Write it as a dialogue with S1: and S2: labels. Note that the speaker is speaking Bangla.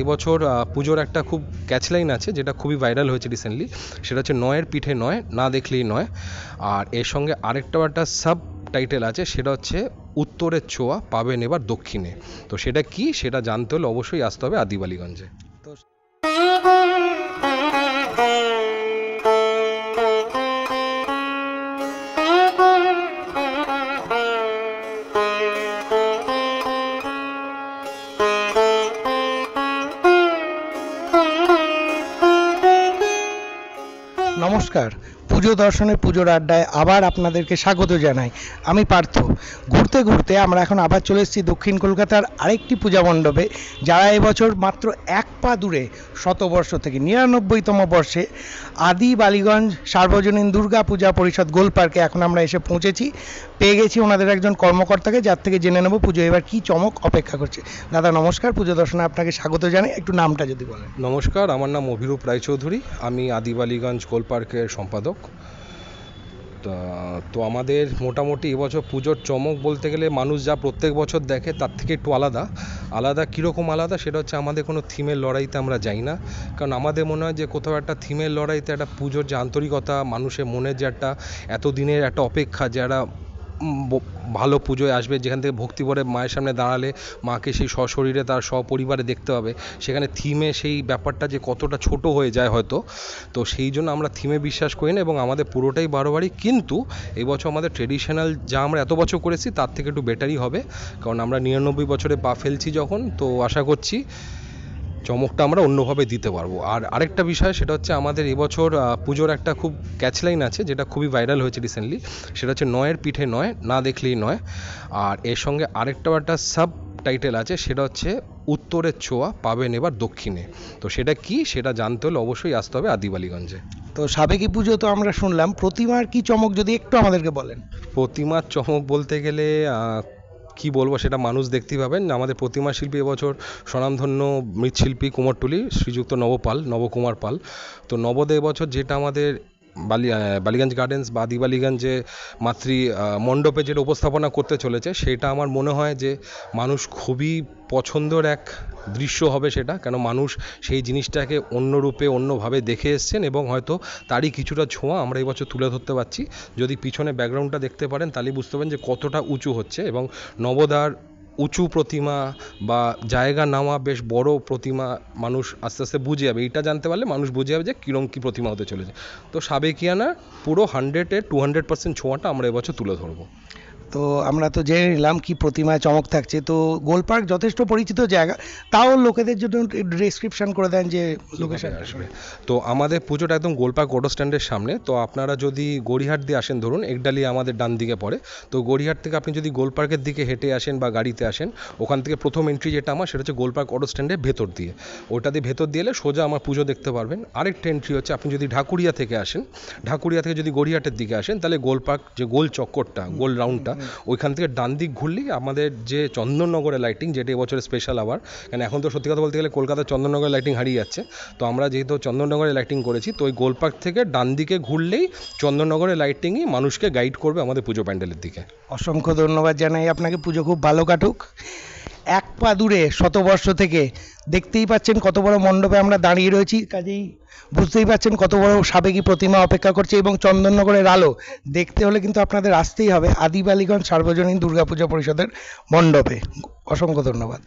S1: এবছর পুজোর একটা খুব ক্যাচলাইন আছে যেটা খুবই ভাইরাল হয়েছে রিসেন্টলি সেটা হচ্ছে নয়ের পিঠে নয়, না দেখলেই নয়। আর এর সঙ্গে আরেকটাও একটা সাব টাইটেল আছে, সেটা হচ্ছে উত্তরের ছোঁয়া পাবেন এবার দক্ষিণে। তো সেটা কি, সেটা জানতে হলে অবশ্যই আসতে হবে আদিবালিগঞ্জে।
S2: নমস্কার পুজো দর্শনে, পুজোর আড্ডায় আবার আপনাদেরকে স্বাগত জানাই। আমি পার্থ। ঘুরতে ঘুরতে আমরা এখন আবার চলে এসেছি দক্ষিণ কলকাতার আরেকটি পূজা মণ্ডপে, যারা এবছর মাত্র এক পা দূরে শতবর্ষ থেকে নিরানব্বইতম বর্ষে আদি বালিগঞ্জ সার্বজনীন দুর্গা পূজা পরিষদ গোল পার্কে এখন আমরা এসে পৌঁছেছি। পেয়ে গেছি ওনাদের একজন কর্মকর্তাকে, যার থেকে জেনে নেব পুজো এবার কি চমক অপেক্ষা করছে। দাদা, নমস্কার। পুজো দর্শনে আপনাকে স্বাগত জানাই। একটু নামটা যদি বলেন।
S1: নমস্কার, আমার নাম অভিরূপ রায়চৌধুরী। আমি আদিবালিগঞ্জ গোল পার্কের সম্পাদক। তা- তো আমাদের মোটামুটি এবছর পুজোর চমক বলতে গেলে মানুষ যা প্রত্যেক বছর দেখে তার থেকে একটু আলাদা। আলাদা কীরকম আলাদা সেটা হচ্ছে আমাদের কোনো থিমের লড়াইতে আমরা যাই না। কারণ আমাদের মনে হয় যে কোথাও একটা থিমের লড়াইতে একটা পুজোর যে আন্তরিকতা, মানুষের মনের যে একটা এতদিনের একটা অপেক্ষা যারা ভালো পুজোয় আসবে, যেখান থেকে ভক্তি ভরে মায়ের সামনে দাঁড়ালে মাকে সেই সশরীরে তার সপরিবারে দেখতে হবে। সেখানে থিমে সেই ব্যাপারটা যে কতটা ছোট হয়ে যায় হয়তো, তো সেই জন্য আমরা থিমে বিশ্বাস করি না এবং আমাদের পুরোটাই বারো বারোবারই। কিন্তু এবছর আমাদের ট্রেডিশনাল যা আমরা এত বছর করেছি, তার থেকে একটু বেটারই হবে। কারণ আমরা নিরানব্বই বছরে পা ফেলছি যখন, তো আশা করছি চমকটা আমরা অন্যভাবে দিতে পারব। আর আরেকটা বিষয় সেটা হচ্ছে আমাদের এবছর পুজোর একটা খুব ক্যাচলাইন আছে যেটা খুবই ভাইরাল হয়েছে রিসেন্টলি সেটা হচ্ছে নয়ের পিঠে নয় না দেখলেই নয়। আর এর সঙ্গে আরেকটা একটা সাব টাইটেল আছে সেটা হচ্ছে উত্তরের ছোঁয়া পাবেন এবার দক্ষিণে। তো সেটা কি সেটা জানতে হলে অবশ্যই আসতে হবে আদিবালিগঞ্জে।
S2: তো সাবেকি পুজো তো আমরা শুনলাম প্রতিমার কি চমক যদি একটু আমাদেরকে বলেন?
S1: প্রতিমার চমক বলতে গেলে কি বলব সেটা মানুষ দেখতেই পাবেন। আমাদের প্রতিমা শিল্পী এবছর স্বনামধন্য মৃৎশিল্পী কুমোরটুলি, শ্রীযুক্ত নবপাল, নবকুমার পাল। তো নবদে এবছর যেটা আমাদের বালি বালিগঞ্জ গার্ডেন্স বা আদিবালিগঞ্জে মাতৃ মণ্ডপে যেটা উপস্থাপনা করতে চলেছে, সেটা আমার মনে হয় যে মানুষ খুবই পছন্দের এক দৃশ্য হবে সেটা। কেন মানুষ সেই জিনিসটাকে অন্য রূপে অন্যভাবে দেখে এসছেন এবং হয়তো তারই কিছুটা ছোঁয়া আমরা এবছর তুলে ধরতে পারছি। যদি পিছনে ব্যাকগ্রাউন্ডটা দেখতে পারেন তাহলে বুঝতে পারেন যে কতটা উঁচু হচ্ছে এবং নবদার উঁচু প্রতিমা বা জায়গা নেওয়া বেশ বড় প্রতিমা মানুষ আস্তে আস্তে বুঝে যাবে। এইটা জানতে পারলে মানুষ বুঝে যাবে যে কীরম কী প্রতিমা হতে চলেছে। তো সাবেকিয়ানা পুরো হান্ড্রেডে টু হান্ড্রেড পার্সেন্ট ছোঁয়াটা আমরা এবছর তুলে ধরবো।
S2: তো আমরা তো জেনে নিলাম কি প্রতিমায় চমক থাকছে। তো গোল পার্ক যথেষ্ট পরিচিত জায়গা। তাও লোকেদের জন্য ডেসক্রিপশন করে দেন যে লোকেশন
S1: আসবে তো আমাদের পুজোটা একদম গোলপাক অটো স্ট্যান্ডের সামনে। তো আপনারা যদি গড়িহাট দিয়ে আসেন, ধরুন একডালি আমাদের ডান দিকে পড়ে। তো গড়িহাট থেকে আপনি যদি গোল গোলপার্কের দিকে হেঁটে আসেন বা গাড়িতে আসেন, ওখান থেকে প্রথম এন্ট্রি যেটা আমার, সেটা হচ্ছে গোলপার্ক অটো স্ট্যান্ডের ভেতর দিয়ে। ওটা দিয়ে ভেতর দিয়ে এলে সোজা আমার পুজো দেখতে পারবেন। আরেকটা এন্ট্রি হচ্ছে, আপনি যদি ঢাকুরিয়া থেকে আসেন, ঢাকুরিয়া থেকে যদি গড়িহাটের দিকে আসেন, তাহলে গোলপার্ক যে গোল চক্করটা, গোল রাউন্ডটা ওইখান থেকে ডান দিক ঘুরলেই আমাদের যে চন্দননগরের লাইটিং যেটা এবছর স্পেশাল আবার কারণ এখন তো সত্যি কথা বলতে গেলে কলকাতার চন্দননগরের লাইটিং হারিয়ে যাচ্ছে। তো আমরা যেহেতু চন্দননগরে লাইটিং করেছি, তো ওই গোলপার্ক থেকে ডান দিকে ঘুরলেই চন্দননগরের লাইটিংই মানুষকে গাইড করবে আমাদের পুজো প্যান্ডেলের দিকে।
S2: অসংখ্য ধন্যবাদ জানাই, আপনাকে পুজো খুব ভালো কাটুক। এক পা দূরে শতবর্ষ থেকে। দেখতেই পাচ্ছেন কত বড় মণ্ডপে আমরা দাঁড়িয়ে রয়েছি। কাজেই বুঝতেই পাচ্ছেন কত বড় সাবেকি প্রতিমা অপেক্ষা করছে এবং চন্দননগরের আলো। দেখতে হলে কিন্তু আপনাদের আসতেই হবে আদিবালিগঞ্জ সার্বজনীন দুর্গাপূজা পরিষদের মণ্ডপে। অসংখ্য ধন্যবাদ।